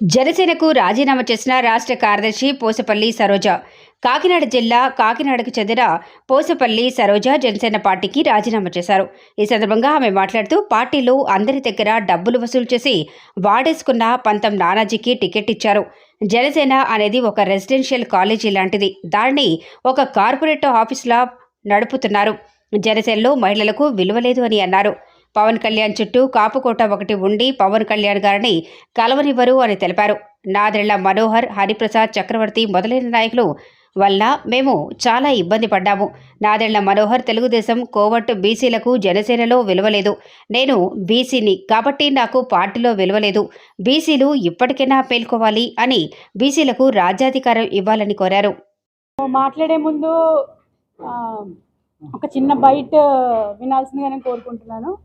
జనసేనకు రాజీనామా చేసిన రాష్ట్ర కార్యదర్శి పోసపల్లి సరోజ. కాకినాడ జిల్లా కాకినాడకు చెందిన పోసపల్లి సరోజ జనసేన పార్టీకి రాజీనామా చేశారు. ఈ సందర్భంగా ఆమె మాట్లాడుతూ పార్టీలో అందరి దగ్గర డబ్బులు వసూలు చేసి వాడేసుకున్న పంతం నానాజీకి టికెట్ ఇచ్చారు. జనసేన అనేది ఒక రెసిడెన్షియల్ కాలేజీ లాంటిది. దానిని ఒక కార్పొరేట్ ఆఫీసులా నడుపుతున్నారు. జనసేనలో మహిళలకు విలువ లేదు అని అన్నారు. పవన్ కళ్యాణ్ చుట్టూ కాపుకోట ఒకటి ఉండి పవన్ కళ్యాణ్ గారిని కలవనివ్వరు అని తెలిపారు. నాదెళ్ళ మనోహర్ హరిప్రసాద్ చక్రవర్తి మొదలైన నాయకులు వల్ల మేము చాలా ఇబ్బంది పడ్డాము. నాదెళ్ళ మనోహర్ తెలుగుదేశం కోవట్ బీసీలకు జనసేనలో విలువలేదు. నేను బీసీని కాబట్టి నాకు పార్టీలో విలువలేదు. బీసీలు ఇప్పటికైనా పేల్కోవాలి అని బీసీలకు రాజ్యాధికారం ఇవ్వాలని కోరారు. మాట్లాడే ముందు ఒక చిన్న బైట్ వినాల్సిందిగా నేను కోరుకుంటున్నాను దేశపు సంపద ఖనిజాలు కాదు నదులు కాదు అరణ్యాలు కాదు కలల ఖనిజాలు చేసే యువత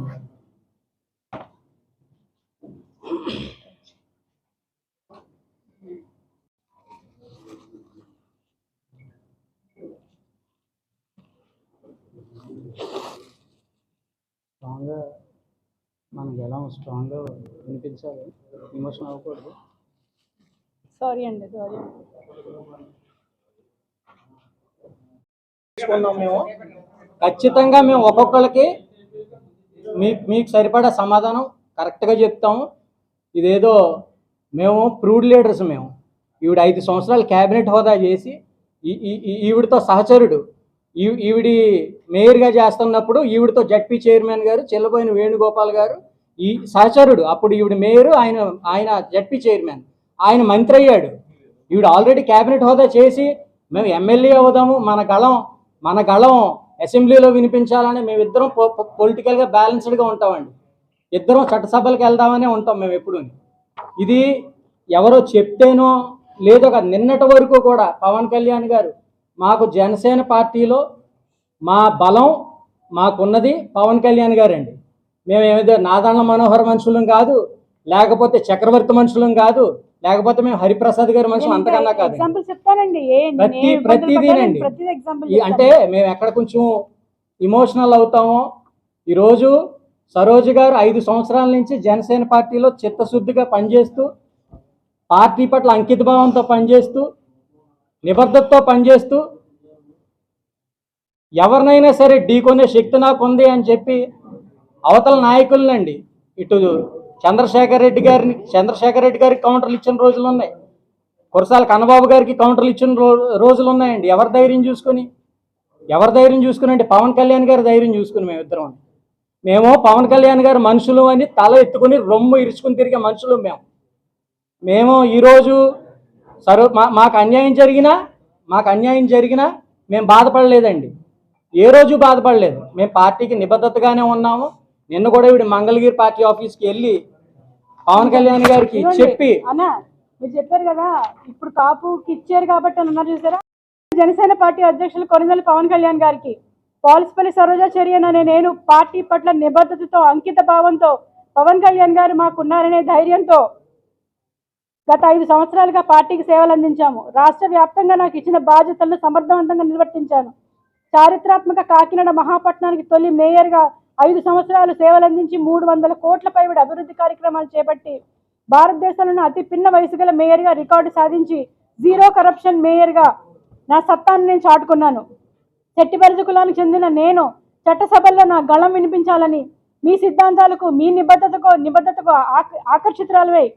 స్ట్రాంగ్గా మనకి ఎలా స్ట్రాంగ్గా వినిపించాలి? ఎమోషన్ అవ్వకూడదు. సారీ అండి సారీ. తీసుకున్నాం మేము. ఖచ్చితంగా మేము ఒక్కొక్కరికి మీకు మీకు సరిపడా సమాధానం కరెక్ట్గా చెప్తాము. ఇదేదో మేము ప్రూడ్ లీడర్స్ మేము. ఈవిడ ఐదు సంవత్సరాలు క్యాబినెట్ హోదా చేసి ఈవిడతో సహచరుడు. ఈ- ఈవిడి మేయర్గా చేస్తున్నప్పుడు ఈవిడతో జడ్పీ చైర్మన్ గారు చెల్లబోయిన వేణుగోపాల్ గారు ఈ సహచరుడు. అప్పుడు ఈవిడ మేయర్ ఆయన ఆయన జడ్పీ చైర్మన్. ఆయన మంత్రి అయ్యాడు. ఈవిడ ఆల్రెడీ క్యాబినెట్ హోదా చేసి మేము ఎమ్మెల్యే అవుదాము. మన గళం మన గళం అసెంబ్లీలో వినిపించాలని మేమిద్దరం పొలిటికల్గా బ్యాలెన్స్డ్గా ఉంటామండి. ఇద్దరం చట్టసభలకు వెళ్దామనే ఉంటాం మేము ఎప్పుడు ఇది ఎవరో చెప్తేనో లేదో నిన్నటి వరకు కూడా పవన్ కళ్యాణ్ గారు మాకు జనసేన పార్టీలో మా బలం మాకున్నది పవన్ కళ్యాణ్ గారండి. మేము ఏదో నాదాండ్ల మనోహర్ మనుషులం కాదు లేకపోతే చక్రవర్తి మనుషులం కాదు లేకపోతే మేము హరిప్రసాద్ గారి మనుషులు అంతకన్నా కాదు ప్రతి- ప్రతిదీనండి. అంటే మేము ఎక్కడ కొంచెం ఇమోషనల్ అవుతామో ఈరోజు సరోజు గారు ఐదు సంవత్సరాల నుంచి జనసేన పార్టీలో చిత్తశుద్ధిగా పనిచేస్తూ పార్టీ పట్ల అంకితభావంతో పనిచేస్తూ నిబద్ధతతో పనిచేస్తూ ఎవరినైనా సరే ఢీకొనే శక్తి నాకు ఉంది అని చెప్పి అవతల నాయకులనండి ఇటు చంద్రశేఖర్ రెడ్డి గారిని చంద్రశేఖర్ రెడ్డి గారికి కౌంటర్లు ఇచ్చిన రోజులు ఉన్నాయి. కురసాల కన్నబాబు గారికి కౌంటర్లు ఇచ్చిన రో- రోజులు ఉన్నాయండి. ఎవరి ధైర్యం చూసుకొని ఎవరి ధైర్యం చూసుకుని పవన్ కళ్యాణ్ గారి ధైర్యం చూసుకుని మేమిద్దరం మేము పవన్ కళ్యాణ్ గారు మనుషులు అని తల ఎత్తుకుని రొమ్ము ఇరుచుకుని తిరిగే మనుషులు మేము మేము ఈరోజు సరో మా మాకు అన్యాయం జరిగినా మాకు అన్యాయం జరిగినా మేము బాధపడలేదండి. ఏ రోజు బాధపడలేదు. మేము పార్టీకి నిబద్ధతగానే ఉన్నాము. నిన్న కూడా ఇవి మంగళగిరి పార్టీ ఆఫీస్కి వెళ్ళి పవన్ కళ్యాణ్ గారికి చెప్పి అన్న మీరు చెప్పారు కదా ఇప్పుడు కాపుకి ఇచ్చారు కాబట్టి అని అన్నారు చూసారా? జనసేన పార్టీ అధ్యక్షులు కొనిదెల పవన్ కళ్యాణ్ గారికి. పాలసిపల్లి సరోజాచర్యన్ అనే నేను పార్టీ పట్ల నిబద్ధతతో అంకిత భావంతో పవన్ కళ్యాణ్ గారు మాకున్నారనే ధైర్యంతో గత ఐదు సంవత్సరాలుగా పార్టీకి సేవలు అందించాము. రాష్ట్ర వ్యాప్తంగా నాకు ఇచ్చిన బాధ్యతలను సమర్థవంతంగా నిర్వర్తించాను. చారిత్రాత్మక కాకినాడ మహాపట్నానికి తొలి మేయర్గా ఐదు సంవత్సరాలు సేవలు అందించి మూడు వందల కోట్ల పైబడి అభివృద్ధి కార్యక్రమాలు చేపట్టి భారతదేశంలోని అతి పిన్న వయసు గల మేయర్గా రికార్డు సాధించి జీరో కరప్షన్ మేయర్గా నా సత్తాన్ని నేను చాటుకున్నాను. చెట్టిబరిజ కులానికి చెందిన నేను చట్టసభల్లో నా గళం వినిపించాలని మీ సిద్ధాంతాలకు మీ నిబద్ధతకు నిబద్ధతకు ఆక- ఆకర్షితురాలువై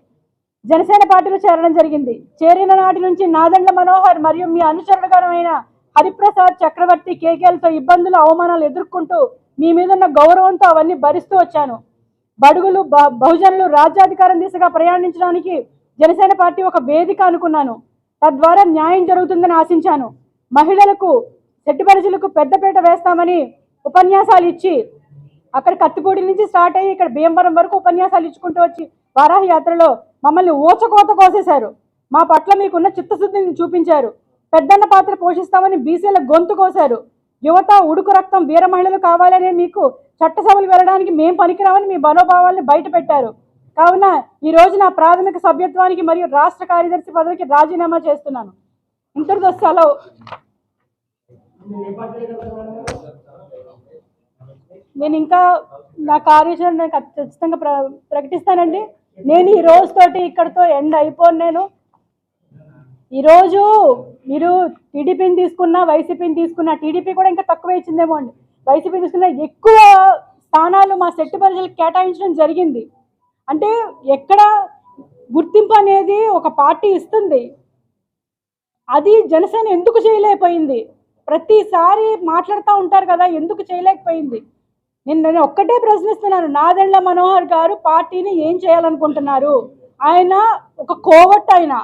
జనసేన పార్టీలో చేరడం జరిగింది. చేరిన నాటి నుంచి నాదండ్ల మనోహర్ మరియు మీ అనుచరుడుగారమైన హరిప్రసాద్ చక్రవర్తి కేకేలతో ఇబ్బందులు అవమానాలు ఎదుర్కొంటూ మీ మీదున్న గౌరవంతో అవన్నీ భరిస్తూ వచ్చాను. బడుగులు బ- బహుజనులు రాజ్యాధికారం దిశగా ప్రయాణించడానికి జనసేన పార్టీ ఒక వేదిక అనుకున్నాను. తద్వారా న్యాయం జరుగుతుందని ఆశించాను. మహిళలకు శెట్టిపరిచులకు పెద్దపీట వేస్తామని ఉపన్యాసాలు ఇచ్చి అక్కడ కత్తిపూడి నుంచి స్టార్ట్ అయ్యి ఇక్కడ భీమవరం వరకు ఉపన్యాసాలు ఇచ్చుకుంటూ వచ్చి వారాహ యాత్రలో మమ్మల్ని ఊచకోత కోసేశారు. మా పట్ల మీకున్న చిత్తశుద్ధిని చూపించారు. పెద్దన్న పాత్ర పోషిస్తామని బీసీల గొంతు కోశారు. యువత ఉడుకు రక్తం వీర మహిళలు కావాలనే మీకు చట్టసభలు వెళ్ళడానికి మేం పనికిరామని మీ మనోభావాల్ని బయట పెట్టారు కావున ఈ నా ప్రాథమిక సభ్యత్వానికి మరియు రాష్ట్ర కార్యదర్శి పదవికి రాజీనామా చేస్తున్నాను. ఇంతటితో సెలవు నేను ఇంకా నా కార్యాచరణ నేను ఖచ్చితంగా ప్ర ప్రకటిస్తానండి. నేను ఈ రోజుతోటి ఇక్కడతో ఎండ్ అయిపోను నేను. ఈరోజు మీరు టీడీపీని తీసుకున్నా వైసీపీని తీసుకున్నా టీడీపీ కూడా ఇంకా తక్కువ ఇచ్చిందేమో అండి. వైసీపీ తీసుకున్న ఎక్కువ స్థానాలు మా సెట్టు ప్రజలకు కేటాయించడం జరిగింది. అంటే ఎక్కడ గుర్తింపు అనేది ఒక పార్టీ ఇస్తుంది. అది జనసేన ఎందుకు చేయలేకపోయింది? ప్రతిసారి మాట్లాడుతూ ఉంటారు కదా ఎందుకు చేయలేకపోయింది? నేను నేను ఒక్కటే ప్రశ్నిస్తున్నాను. నాదెండ్ల మనోహర్ గారు పార్టీని ఏం చేయాలనుకుంటున్నారు? ఆయన ఒక కోవట్ ఆయన.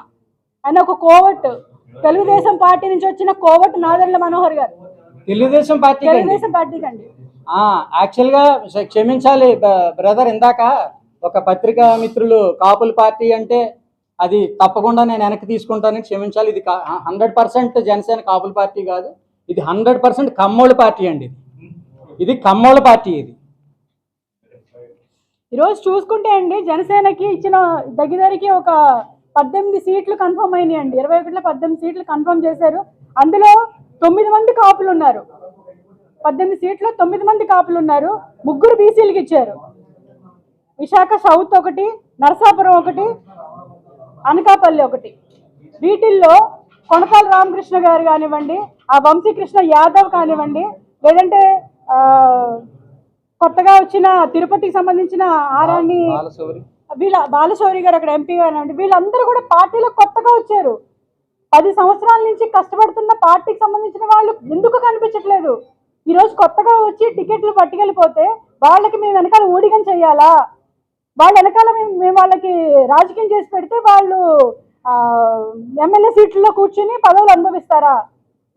ఆయన ఒక కోవట్. తెలుగుదేశం పార్టీ నుంచి వచ్చిన కోవట్ నాదెండ్ల మనోహర్ గారు. తెలుగుదేశం పార్టీ తెలుగుదేశం పార్టీకి అండి యాక్చువల్గా క్ష- క్షమించాలి బ్రదర్ ఇందాక ఒక పత్రికా మిత్రులు కాపుల పార్టీ అంటే అది తప్పకుండా నేను వెనక్కి తీసుకుంటానని క్షమించాలి ఇది హండ్రెడ్ పర్సెంట్ జనసేన కాపుల పార్టీ కాదు. ఇది హండ్రెడ్ పర్సెంట్ కమ్మోళ్ళ పార్టీ అండి ఇది. ఇది కమ్మోళ్ళ పార్టీ ఇది. ఈరోజు చూసుకుంటే అండి జనసేనకి ఇచ్చిన దగ్గరికి ఒక పద్దెనిమిది సీట్లు కన్ఫర్మ్ అయినాయి అండి ఇరవై ఒకటిలో పద్దెనిమిది సీట్లు కన్ఫర్మ్ చేశారు. అందులో తొమ్మిది మంది కాపులు ఉన్నారు. పద్దెనిమిది సీట్లు తొమ్మిది మంది కాపులు ఉన్నారు. ముగ్గురు బీసీలకు ఇచ్చారు. విశాఖ సౌత్ ఒకటి నరసాపురం ఒకటి అనకాపల్లి ఒకటి. వీటిల్లో కొనకాల రామకృష్ణ గారు కానివ్వండి ఆ వంశీకృష్ణ యాదవ్ కానివ్వండి లేదంటే కొత్తగా వచ్చిన తిరుపతికి సంబంధించిన ఆరాన్ని వీళ్ళ బాలశౌరి గారు అక్కడ ఎంపీ కానివ్వండి వీళ్ళందరూ కూడా పార్టీలో కొత్తగా వచ్చారు. పది సంవత్సరాల నుంచి కష్టపడుతున్న పార్టీకి సంబంధించిన వాళ్ళు ఎందుకు కనిపించట్లేదు? ఈరోజు కొత్తగా వచ్చి టికెట్లు పట్టుకెళ్ళిపోతే వాళ్ళకి మేము వెనకాల ఊడిగం చేయాలా? వాళ్ళ వెనకాల మేము మేము వాళ్ళకి రాజకీయం చేసి పెడితే వాళ్ళు ఎమ్మెల్యే సీట్లలో కూర్చుని పదవులు అనుభవిస్తారా?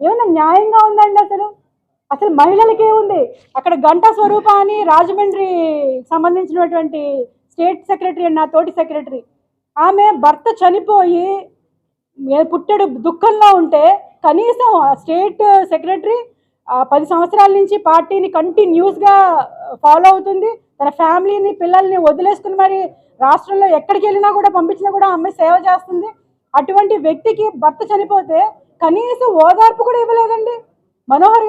ఏమైనా న్యాయంగా ఉందండి అసలు? అసలు మహిళలకి ఏముంది అక్కడ గంటా స్వరూప అని రాజమండ్రి సంబంధించినటువంటి స్టేట్ సెక్రటరీ అండ్ నా తోటి సెక్రటరీ. ఆమె భర్త చనిపోయి పుట్టడు పుట్టెడు దుఃఖంలో ఉంటే కనీసం ఆ స్టేట్ సెక్రటరీ పది సంవత్సరాల నుంచి పార్టీని కంటిన్యూస్గా ఫాలో అవుతుంది తన ఫ్యామిలీని పిల్లల్ని వదిలేసుకుని మరి రాష్ట్రంలో ఎక్కడికి వెళ్ళినా కూడా పంపించినా కూడా ఆమె సేవ చేస్తుంది. అటువంటి వ్యక్తికి భర్త చనిపోతే కనీసం ఓదార్పు కూడా ఇవ్వలేదండి. మనోహర్